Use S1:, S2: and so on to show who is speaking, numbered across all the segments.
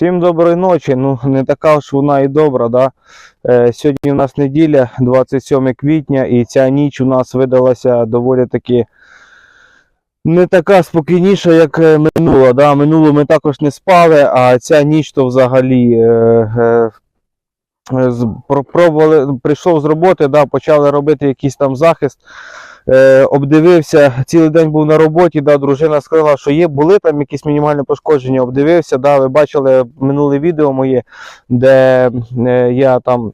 S1: Всім доброї ночі. Ну, не така ж вона і добра, да? Е, сьогодні у нас неділя, 27 квітня, і ця ніч у нас видалася доволі таки не така спокійніша, як е, минула. Да? Минулу ми також не спали, а ця ніч то взагалі. Е, е, пробували, прийшов з роботи, да, почали робити якийсь там захист. Е, обдивився, цілий день був на роботі, да, дружина сказала, що є, були там якісь мінімальні пошкодження, обдивився, да, ви бачили минуле відео моє, де е, я там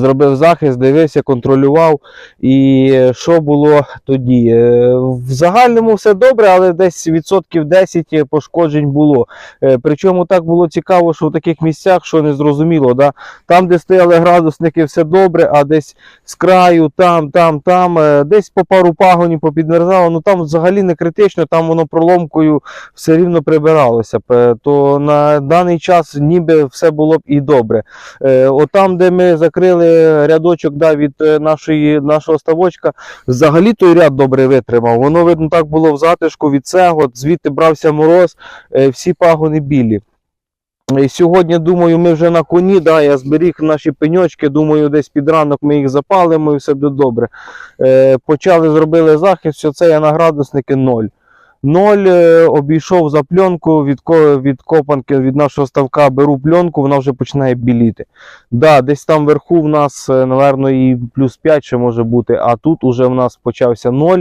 S1: зробив захист, дивився, контролював. І що було тоді? Е, В загальному все добре, але десь відсотків 10 пошкоджень було. Е, Причому так було цікаво, що в таких місцях, що не зрозуміло, да? там, де стояли градусники, все добре, а десь з краю, там, там, там, е, десь по пару пагонів попідмерзало, ну там взагалі не критично, там воно проломкою все рівно прибиралося. То на даний час ніби все було б і добре. От там, де ми закрили рядочок да, від е, нашої, нашого ставочка, взагалі той ряд добре витримав. Воно видно так було в затишку від цього, звідти брався мороз, е, всі пагони білі. І сьогодні, думаю, ми вже на коні, да, я зберіг наші пеньочки, думаю, десь під ранок ми їх запалимо і все буде добре. Е, почали, зробили захист, що це я на градусники 0. Ноль е, обійшов за пленку від, від копанки, від нашого ставка беру пленку, вона вже починає біліти. Да, десь там вверху в нас, е, напевно, і плюс 5 ще може бути, а тут уже в нас почався 0.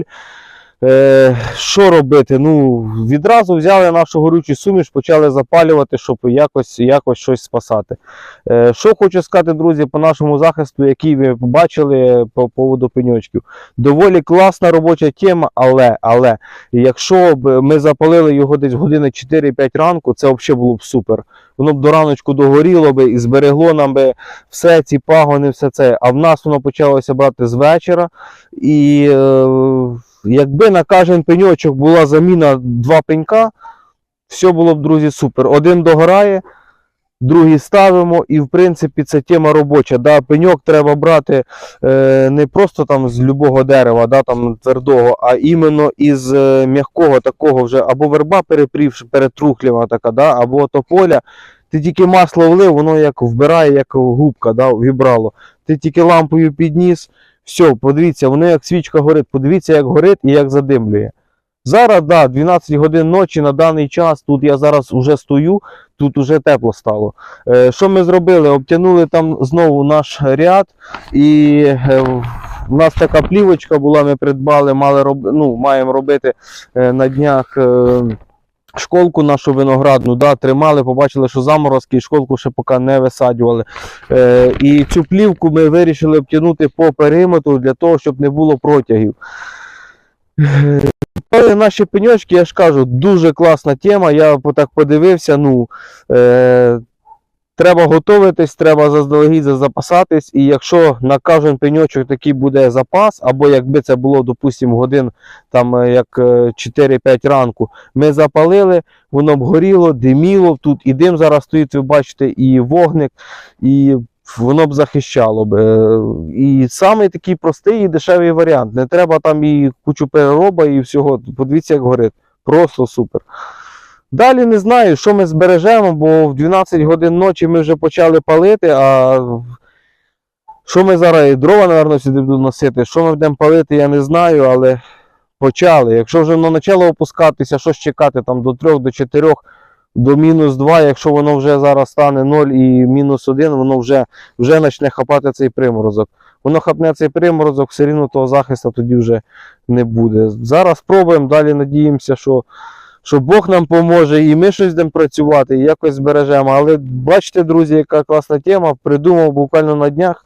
S1: Е, що робити? Ну, відразу взяли нашу горючу суміш, почали запалювати, щоб якось, якось щось спасати. Е, що хочу сказати, друзі, по нашому захисту, який ви побачили по поводу пеньочків. Доволі класна робоча тема, але, але якщо б ми запалили його десь години 4-5 ранку, це взагалі було б супер. Воно б до раночку догоріло би і зберегло нам би все ці пагони, все це. А в нас воно почалося брати з вечора. І е, якби на кожен пеньочок була заміна два пенька, все було б, друзі, супер. Один догорає, другий ставимо, і в принципі це тема робоча. Да, пеньок треба брати е, не просто там з любого дерева, да, там твердого, а іменно із е, м'якого такого вже або верба перепрівши, перетрухлива така, да, або тополя. Ти тільки масло влив, воно як вбирає, як губка, да, вібрало. Ти тільки лампою підніс, все, подивіться, воно як свічка горить, подивіться, як горить і як задимлює. Зараз, да, 12 годин ночі на даний час, тут я зараз вже стою, тут уже тепло стало. Е, що ми зробили? Обтянули там знову наш ряд, і е, в нас така плівочка була, ми придбали, мали роб... ну, маємо робити е, на днях. Е, Школку нашу виноградну да, тримали, побачили, що заморозки, і школку ще поки не висаджували. Е, і цю плівку ми вирішили обтягнути по периметру для того, щоб не було протягів. Е, Наші пеньочки, я ж кажу, дуже класна тема. Я так подивився. Ну, е, треба готуватись, треба заздалегідь запасатись. І якщо на кожен пеньочок такий буде запас, або якби це було, допустимо, годин там е, як е, 4-5 ранку, ми запалили, воно б горіло, диміло, тут і дим зараз стоїть, ви бачите, і вогник, і воно б захищало б. Е, І самий такий простий і дешевий варіант. Не треба там і кучу перероба і всього. Подивіться, як горить. Просто супер. Далі не знаю, що ми збережемо, бо в 12 годин ночі ми вже почали палити, а що ми зараз і дрова, напевно, сюди будемо носити, що ми будемо палити, я не знаю, але почали. Якщо вже воно почало опускатися, що чекати там до 3, до 4, до мінус 2, якщо воно вже зараз стане 0 і мінус 1, воно вже, вже почне хапати цей приморозок. Воно хапне цей приморозок, все рівно того захисту тоді вже не буде. Зараз спробуємо, далі надіємося, що, що Бог нам поможе і ми щось будемо працювати, і якось збережемо. Але бачите, друзі, яка класна тема. Придумав буквально на днях.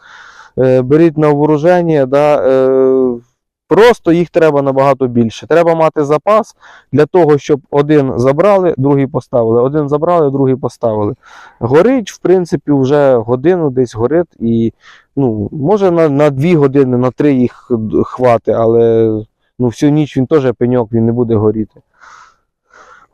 S1: Е, беріть на вооруження, да, е, просто їх треба набагато більше. Треба мати запас для того, щоб один забрали, другий поставили. Один забрали, другий поставили. Горить, в принципі, вже годину десь горить, і ну, може на, на дві години, на три їх хвати, але ну, всю ніч він теж пеньок, він не буде горіти.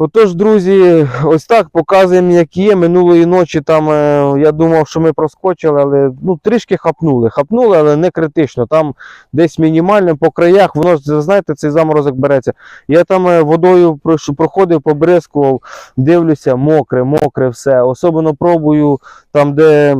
S1: Отож, друзі, ось так показуємо, як є. Минулої ночі там е, я думав, що ми проскочили, але ну, трішки хапнули. Хапнули, але не критично. Там десь мінімально по краях, воно ж знаєте, цей заморозок береться. Я там е, водою проходив, побризкував, дивлюся, мокре, мокре все. Особливо пробую там, де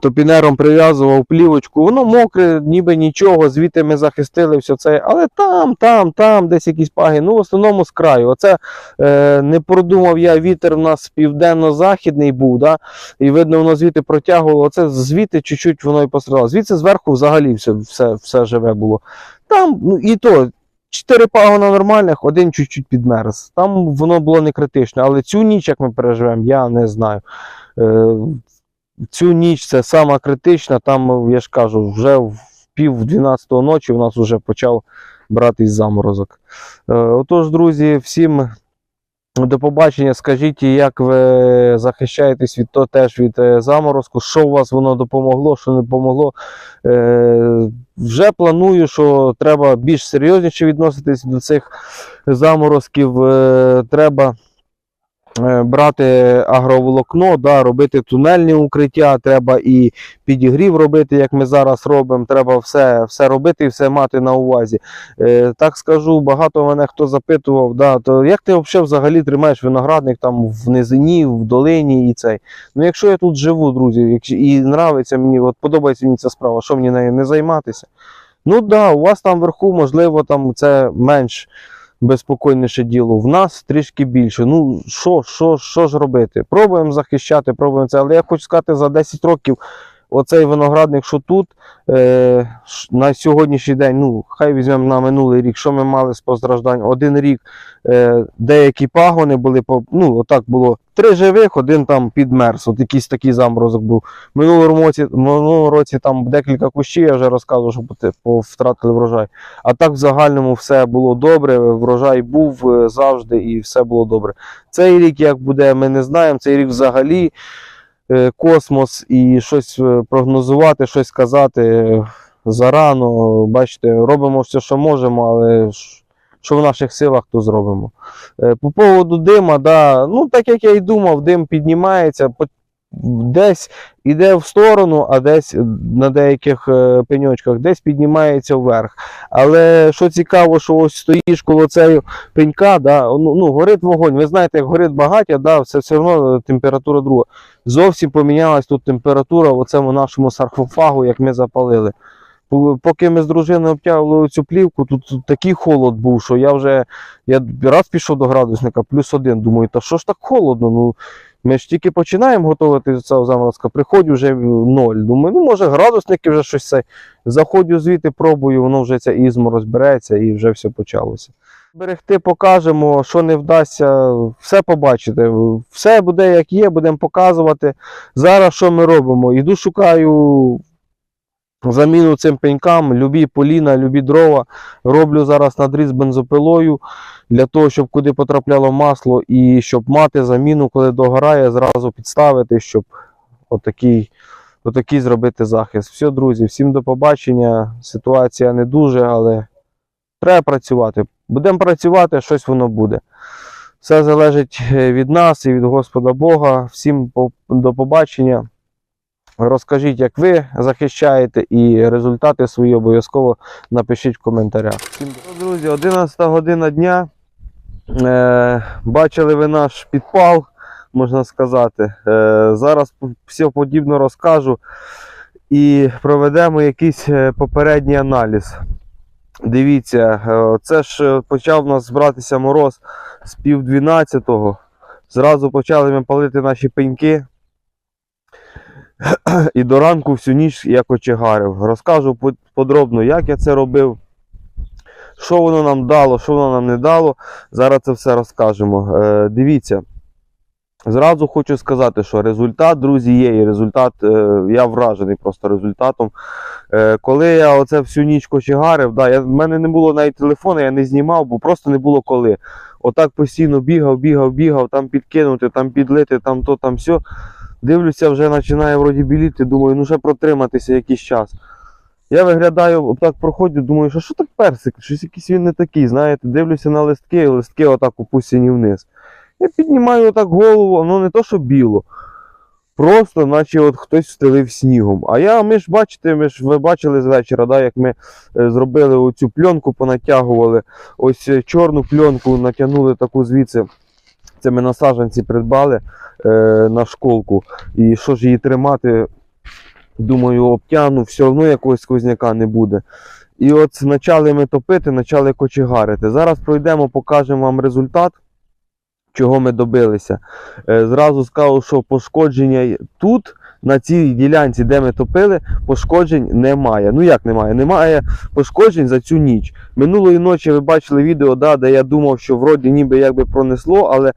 S1: топінером прив'язував плівочку, воно мокре, ніби нічого, звідти ми захистили все це. Але там, там, там, десь якісь паги. Ну, в основному з краю. Оце е, не продумав я, вітер у нас південно-західний був, да? і видно, воно звідти протягувало. Оце звідти чуть-чуть воно і пострадало. Звідси зверху взагалі все, все, все живе було. Там, ну і то. Чотири пагона нормальних, один чуть-чуть підмерз. Там воно було не критично, але цю ніч, як ми переживемо, я не знаю. Цю ніч це сама критична. Там, я ж кажу, вже в пів 12 ночі у нас вже почав братись заморозок. Е, Отож, друзі, всім до побачення. Скажіть, як ви захищаєтесь від того теж від е, заморозку, що у вас воно допомогло, що не допомогло. Е, Вже планую, що треба більш серйозніше відноситись до цих заморозків. Треба брати агроволокно, да, робити тунельні укриття, треба і підігрів робити, як ми зараз робимо. Треба все, все робити і все мати на увазі. Е, так скажу, багато мене хто запитував, да, то як ти взагалі тримаєш виноградник там в низині, в долині і цей. Ну, якщо я тут живу, друзі, і нравиться мені, от подобається мені ця справа, що мені нею не займатися? Ну так, да, у вас там вверху, можливо, там це менш безпокійніше діло. В нас трішки більше. Ну, що, що, що ж робити? Пробуємо захищати, пробуємо це. Але я хочу сказати, за 10 років оцей виноградник, що тут, е, на сьогоднішній день, ну, хай візьмемо на минулий рік, що ми мали з постраждань. Один рік е, деякі пагони були, ну, отак було. Три живих, один там підмерз. От якийсь такий заморозок був. Минулому році, минулому році там декілька кущів, я вже розказував, що втратили врожай. А так в загальному все було добре, врожай був е, завжди і все було добре. Цей рік як буде, ми не знаємо. Цей рік взагалі космос і щось е, прогнозувати, щось казати е, зарано. Бачите, робимо все, що можемо, але що в наших силах, то зробимо. Е, По поводу дима, да, ну так як я і думав, дим піднімається. Десь іде в сторону, а десь на деяких е, пеньочках десь піднімається вверх. Але що цікаво, що ось стоїш коло цієї пенька, да, ну, ну, горить вогонь. Ви знаєте, як горить багаття, да, це все одно температура друга. Зовсім помінялась тут температура в цьому нашому саркофагу, як ми запалили. Поки ми з дружиною обтягували цю плівку, тут, тут такий холод був, що я вже я раз пішов до градусника, плюс один. Думаю, та що ж так холодно? Ну, ми ж тільки починаємо готувати цього заморозка, приходжу вже в ноль. Думаю, ну може градусники вже щось це. Заходжу звідти, пробую, воно вже ця ізмо розбереться і вже все почалося. Берегти покажемо, що не вдасться, все побачите. Все буде як є, будемо показувати. Зараз що ми робимо? Іду шукаю заміну цим пенькам, любі поліна, любі дрова. Роблю зараз надріз бензопилою для того, щоб куди потрапляло масло і щоб мати заміну, коли догорає, зразу підставити, щоб отакий, отакий зробити захист. Все, друзі, всім до побачення. Ситуація не дуже, але треба працювати. Будемо працювати, щось воно буде. Все залежить е, від нас і від Господа Бога. Всім до побачення. Розкажіть, як ви захищаєте, і результати свої обов'язково напишіть в коментарях. Друзі, 11 година дня. Е, бачили ви наш підпал, можна сказати. Е, зараз все подібно розкажу і проведемо якийсь е, попередній аналіз. Дивіться, е, це ж е, почав у нас збиратися мороз з пів 12-го. Зразу почали ми палити наші пеньки. І до ранку всю ніч я кочегарив. Розкажу подробно, як я це робив, що воно нам дало, що воно нам не дало. Зараз це все розкажемо. Е, дивіться. Зразу хочу сказати, що результат, друзі, є, і результат, е, я вражений просто результатом. Е, коли я оце всю ніч кочегарив, да, я, в мене не було навіть телефону, я не знімав, бо просто не було коли. Отак постійно бігав, бігав, бігав, там підкинути, там підлити, там то, там все. Дивлюся, вже починає вроді біліти, думаю, ну ще протриматися якийсь час. Я виглядаю, отак проходжу, думаю, що що так персик? Щось якийсь він не такий, знаєте, дивлюся на листки, листки отак опущені вниз. Я піднімаю отак голову, ну не то, що біло. Просто, наче от хтось встелив снігом. А я, ми ж бачите, ми ж ви бачили з вечора, да, як ми е, зробили оцю пленку, понатягували. Ось е, чорну пленку натягнули таку звідси. Це ми на саджанці придбали е, на школку. І що ж її тримати, думаю, обтягну, все одно якогось сквозняка не буде. І от почали ми топити, почали кочегарити. Зараз пройдемо, покажемо вам результат, чого ми добилися. Е, Зразу скажу, що пошкодження тут, на цій ділянці, де ми топили, пошкоджень немає. Ну як немає? Немає пошкоджень за цю ніч. Минулої ночі ви бачили відео, да, де я думав, що вроді ніби якби пронесло, але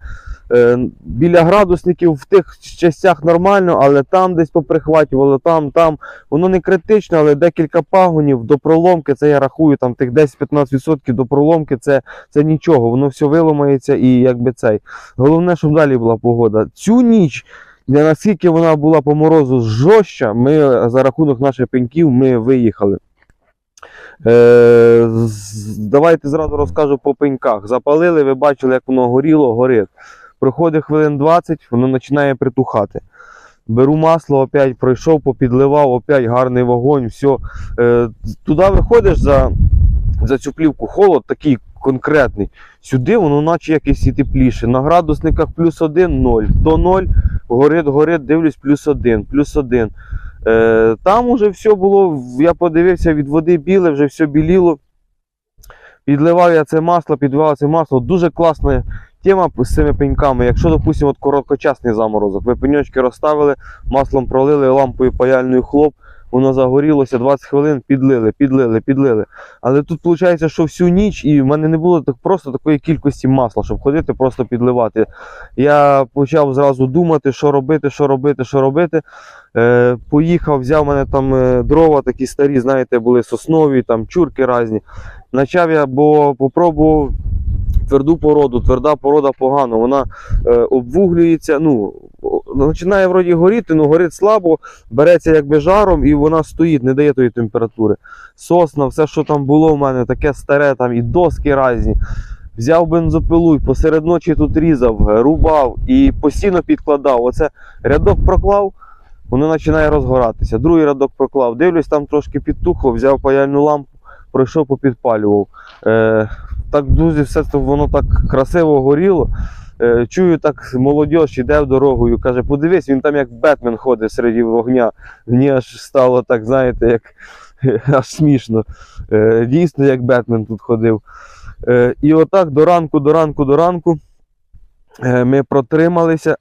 S1: е, біля градусників в тих частях нормально, але там десь поприхватювало, там, там. Воно не критично, але декілька пагонів до проломки, це я рахую, там тих 10-15% до проломки, це, це нічого, воно все виламається і якби цей. Головне, щоб далі була погода. Цю ніч, для наскільки вона була по морозу жорстча, ми за рахунок наших пеньків ми виїхали. Е, давайте зразу розкажу по пеньках. Запалили, ви бачили, як воно горіло, горить. Проходить хвилин 20, воно починає притухати. Беру масло, опять пройшов, попідливав, опять гарний вогонь, все. Е, туди виходиш за, за цю плівку, холод такий конкретний. Сюди воно наче якесь і тепліше. На градусниках плюс один, ноль. То ноль, горить, горить, дивлюсь, плюс один, плюс один. Е, там уже все було, я подивився від води біле, вже все біліло. Підливав я це масло, підливав це масло. Дуже класна тема з цими пеньками. Якщо, допустимо, от короткочасний заморозок, ви пеньочки розставили, маслом пролили, лампою паяльною хлоп, воно загорілося 20 хвилин, підлили, підлили, підлили. Але тут виходить, що всю ніч і в мене не було так просто такої кількості масла, щоб ходити, просто підливати. Я почав зразу думати, що робити, що робити, що робити. Е, поїхав, взяв мене там е, дрова такі старі, знаєте, були соснові, там чурки різні. Почав я, бо попробував тверду породу, тверда порода погано, вона е, обвуглюється, ну, починає вроді горіти, ну горить слабо, береться якби жаром і вона стоїть, не дає тої температури. Сосна, все, що там було в мене, таке старе, там і доски різні. Взяв бензопилу посеред ночі тут різав, рубав і постійно підкладав. Оце рядок проклав, воно починає розгоратися. Другий рядок проклав. Дивлюсь, там трошки підтухло, взяв паяльну лампу, пройшов, попідпалював. Е, так дуже все воно так красиво горіло. Е, чую, так молодь іде дорогою, каже, подивись, він там як Бетмен ходить серед вогня. Мені аж стало так, знаєте, як аж смішно. Е, дійсно, як Бетмен тут ходив. Е, і отак до ранку, до ранку, до ранку ми протрималися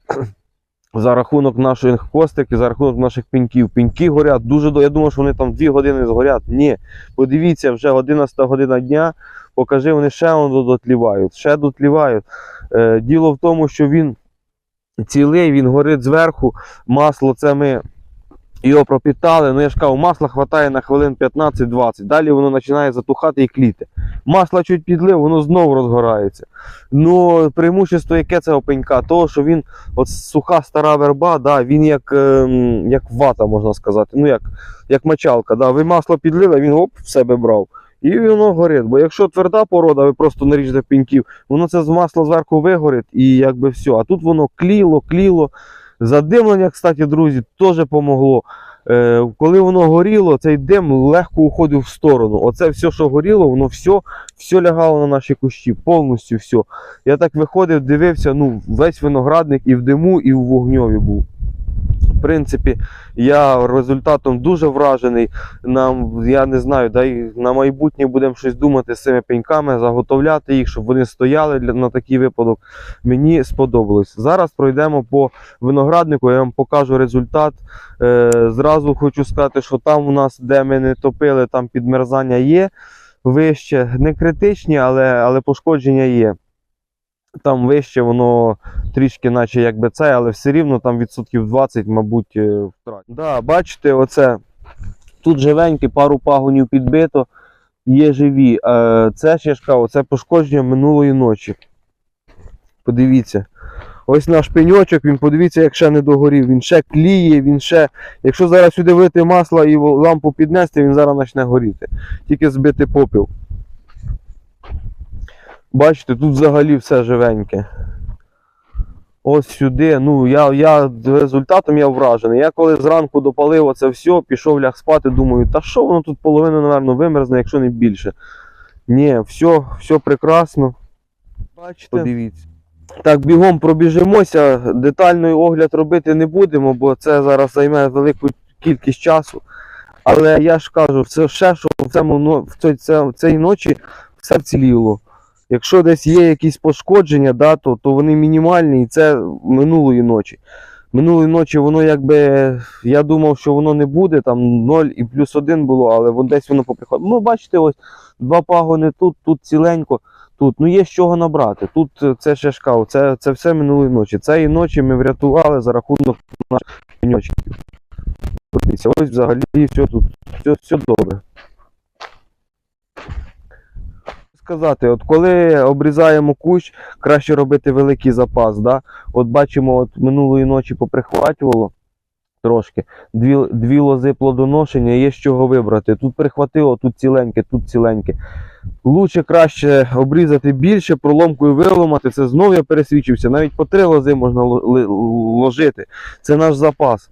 S1: за рахунок наших костик і за рахунок наших пеньків. Пеньки горять дуже до. Я думав, що вони там 2 години згорять. Ні. Подивіться, вже 11 година дня, покажи, вони ще дотлівають, ще дотлівають. Е, діло в тому, що він цілий, він горить зверху. Масло це ми його пропітали. Ну я ж кажу, масла хватає на хвилин 15-20. Далі воно починає затухати і кліти. Масло чуть підлив, воно знову розгорається. Ну, преимущество яке цього пенька? Того, що він от суха стара верба, да, він як, ем, як вата, можна сказати. Ну, як, як мочалка. Да. Ви масло підлили, він оп, в себе брав. І воно горить. Бо якщо тверда порода, ви просто наріжете пеньків, воно це з масла зверху вигорить і якби все. А тут воно кліло, кліло. Задимлення, кстати, друзі, теж помогло. Е, коли воно горіло, цей дим легко уходив в сторону. Оце все, що горіло, воно все, все лягало на наші кущі, повністю все. Я так виходив, дивився, ну, весь виноградник і в диму, і в вогньові був. В принципі, я результатом дуже вражений. Нам, я не знаю, дай на майбутнє будемо щось думати з цими пеньками, заготовляти їх, щоб вони стояли для, на такий випадок. Мені сподобалось. Зараз пройдемо по винограднику, я вам покажу результат. Е, зразу хочу сказати, що там у нас, де ми не топили, там підмерзання є вище. Не критичні, але, але пошкодження є. Там вище воно трішки, наче якби це, але все рівно там відсотків 20, мабуть, е, втрат. Да, бачите, оце тут живенькі, пару пагонів підбито, є живі. Е, Це ж я ж кажу, це пошкодження минулої ночі. Подивіться. Ось наш пеньочок, він подивіться, як ще не догорів. Він ще кліє, він ще. Якщо зараз сюди вити масло і лампу піднести, він зараз почне горіти. Тільки збити попіл. Бачите, тут взагалі все живеньке. ось сюди. Ну, я, я результатом я вражений. Я коли зранку допалив оце все, пішов ляг спати, думаю, та що воно тут половину, напевно, вимерзне, якщо не більше. Ні, все, все прекрасно. Бачите? Подивіться. Так, бігом пробіжимося. Детальний огляд робити не будемо, бо це зараз займе велику кількість часу. Але я ж кажу, все ще, що в, цьому, в, цій, в цій ночі все вціліло. Якщо десь є якісь пошкодження, да, то, то вони мінімальні, і це минулої ночі. Минулої ночі воно якби. Я думав, що воно не буде, там 0 і плюс 1 було, але вон десь воно поприходило. Ну, бачите, ось два пагони тут, тут ціленько, тут. Ну є з чого набрати. Тут це ще кажу, це, це все минулої ночі. Цієї ночі ми врятували за рахунок наших пеньочків. Ось взагалі все тут, все, все добре. Сказати, от коли обрізаємо кущ, краще робити великий запас. Да? От бачимо, от минулої ночі поприхватювало трошки. Дві, дві лози плодоношення, є з чого вибрати. Тут прихватило, тут ціленьке, тут ціленьке. Лучше краще обрізати більше, проломкою виломати. Це знов я пересвідчився. Навіть по три лози можна ложити. Це наш запас.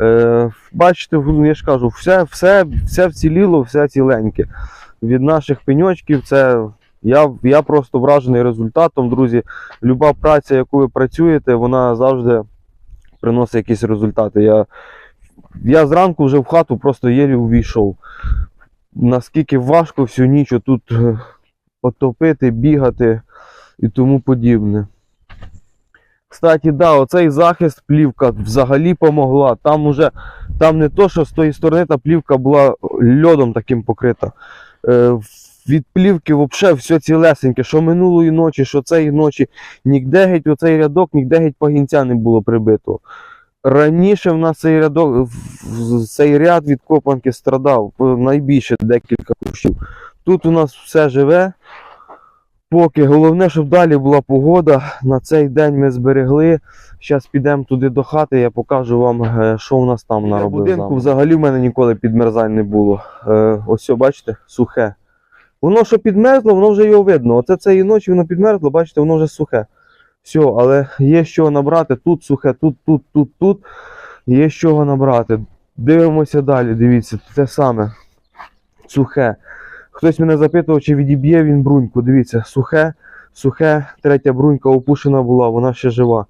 S1: Е, бачите, ну, я ж кажу, все, все, все вціліло, все ціленьке. Від наших пеньочків це я, я просто вражений результатом, друзі. Люба праця, яку ви працюєте, вона завжди приносить якісь результати. Я, я зранку вже в хату просто єлі увійшов. Наскільки важко всю ніч тут потопити, бігати і тому подібне. Кстати, да, оцей захист плівка взагалі помогла. Там уже там не то, що з тої сторони та плівка була льодом таким покрита. Е, від плівки взагалі все цілесеньке, що минулої ночі, що цієї ночі, ніде геть оцей рядок, ніде геть пагінця не було прибито. Раніше в нас цей рядок, цей ряд від копанки страдав е, найбільше декілька кущів. Тут у нас все живе. Поки головне, щоб далі була погода. На цей день ми зберегли. Зараз підемо туди до хати, я покажу вам, е, що у нас там наробив. будинку взагалі в мене ніколи підмерзань не було. Е, ось, все, бачите, сухе. Воно що підмерзло, воно вже його видно. Оце цієї ночі воно підмерзло, бачите, воно вже сухе. Все, але є з чого набрати. Тут сухе, тут, тут, тут, тут. Є з чого набрати. Дивимося далі, дивіться, те саме. Сухе. Хтось мене запитував, чи відіб'є він бруньку. Дивіться, сухе, сухе, третя брунька опушена була, вона ще жива.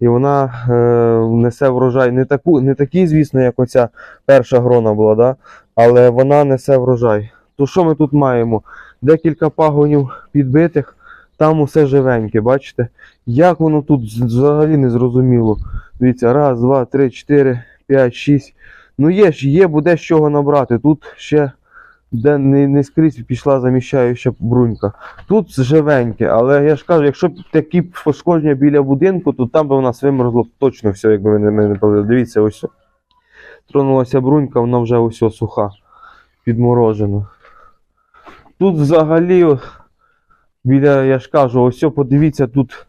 S1: І вона е, несе врожай. Не, таку, не такий, звісно, як оця перша грона була, да? але вона несе врожай. То що ми тут маємо? Декілька пагонів підбитих, там усе живеньке, бачите? Як воно тут взагалі не зрозуміло. Дивіться, раз, два, три, чотири, п'ять, шість. Ну є ж, є, буде з чого набрати. Тут ще де не, не скрізь пішла заміщаюча брунька. Тут живеньке, але я ж кажу, якщо б такі пошкодження біля будинку, то там би у нас вимерзло точно все, якби ми не, ми не палили. Дивіться, ось. Тронулася брунька, вона вже ось суха, підморожена. Тут взагалі, біля, я ж кажу, ось подивіться, тут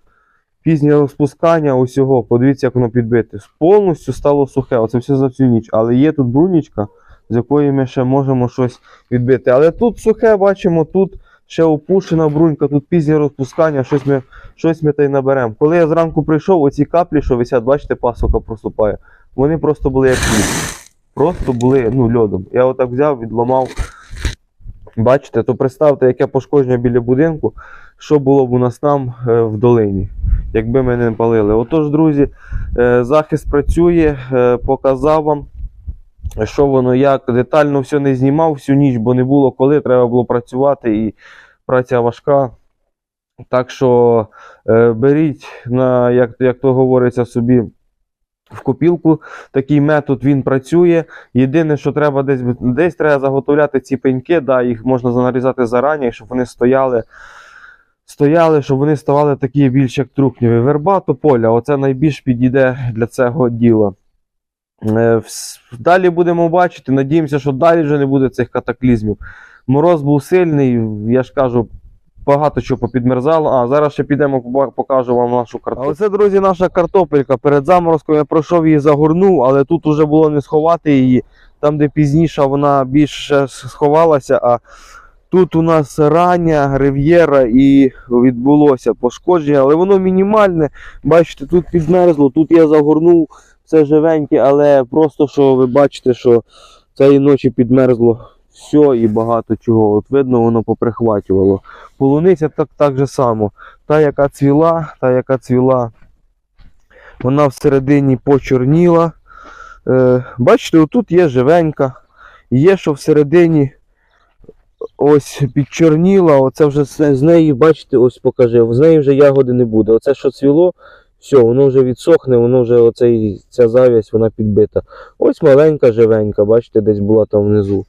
S1: пізнє розпускання усього, подивіться, як воно підбите. Повністю стало сухе, оце все за цю ніч. Але є тут брунічка, з якої ми ще можемо щось відбити. Але тут сухе, бачимо, тут ще опушена брунька, тут пізнє розпускання, щось ми, щось ми та й наберемо. Коли я зранку прийшов, оці каплі, що висять, бачите, пасока проступає, вони просто були як лід. Просто були ну, льодом. Я отак взяв, відламав. Бачите, то представте, яке пошкодження біля будинку, що було б у нас там е, в долині, якби ми не палили. Отож, друзі, е, захист працює, е, показав вам що воно як. Детально все не знімав всю ніч, бо не було коли, треба було працювати і праця важка. Так що е, беріть, на, як, як то говориться собі, в копілку. Такий метод він працює. Єдине, що треба десь, десь треба заготовляти ці пеньки, да, їх можна нарізати зарані, щоб вони стояли. Стояли, щоб вони ставали такі більш як трухневі. Верба, тополя, оце найбільш підійде для цього діла. Е, Далі будемо бачити. Надіємося, що далі вже не буде цих катаклізмів. Мороз був сильний, я ж кажу, багато чого попідмерзало. А зараз ще підемо, покажу вам нашу картоплю. Оце, друзі, наша картопелька. Перед заморозком я пройшов її загорнув, але тут вже було не сховати її. Там, де пізніше вона більше сховалася, а Тут у нас рання рив'єра і відбулося пошкодження, але воно мінімальне. Бачите, тут підмерзло, тут я загорнув все живеньке, але просто що ви бачите, що цієї ночі підмерзло все і багато чого. От видно, воно поприхватювало. Полуниця так, так же само. Та, яка цвіла, та, яка цвіла, вона всередині почорніла. Е, бачите, отут є живенька. Є, що всередині ось підчорніла. Оце вже з неї, бачите, ось покажи. З неї вже ягоди не буде. Оце, що цвіло, все, воно вже відсохне, воно вже оцей, ця завість вона підбита. Ось маленька живенька, бачите, десь була там внизу.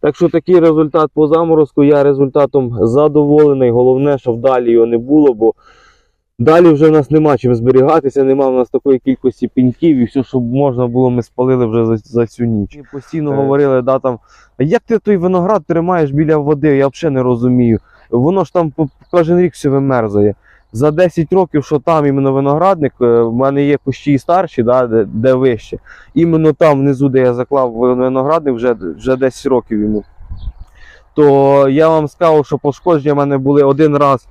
S1: Так що такий результат по заморозку. Я результатом задоволений. Головне, щоб далі його не було, бо далі вже в нас нема чим зберігатися, нема в нас такої кількості пеньків, і все, що можна було, ми спалили вже за, за цю ніч. Ми постійно говорили, да, там, а як ти той виноград тримаєш біля води? Я взагалі не розумію. Воно ж там кожен рік все вимерзає. За 10 років, що там іменно виноградник, е, в мене є кущі старші, да, де, де вище. Іменно там внизу, де я заклав виноградник, вже, вже 10 років йому. То я вам скажу, що пошкодження в мене були один раз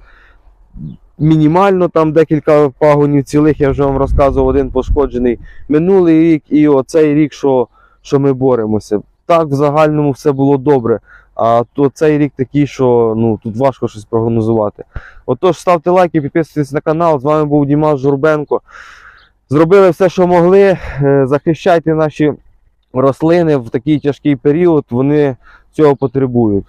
S1: мінімально, там декілька пагонів цілих, я вже вам розказував, один пошкоджений. Минулий рік і оцей рік, що, що ми боремося. Так, в загальному все було добре. А то цей рік такий, що ну, тут важко щось прогнозувати. Отож, ставте лайки, підписуйтесь на канал. З вами був Дімас Журбенко. Зробили все, що могли. Е, Захищайте наші рослини в такий тяжкий період. Вони цього потребують.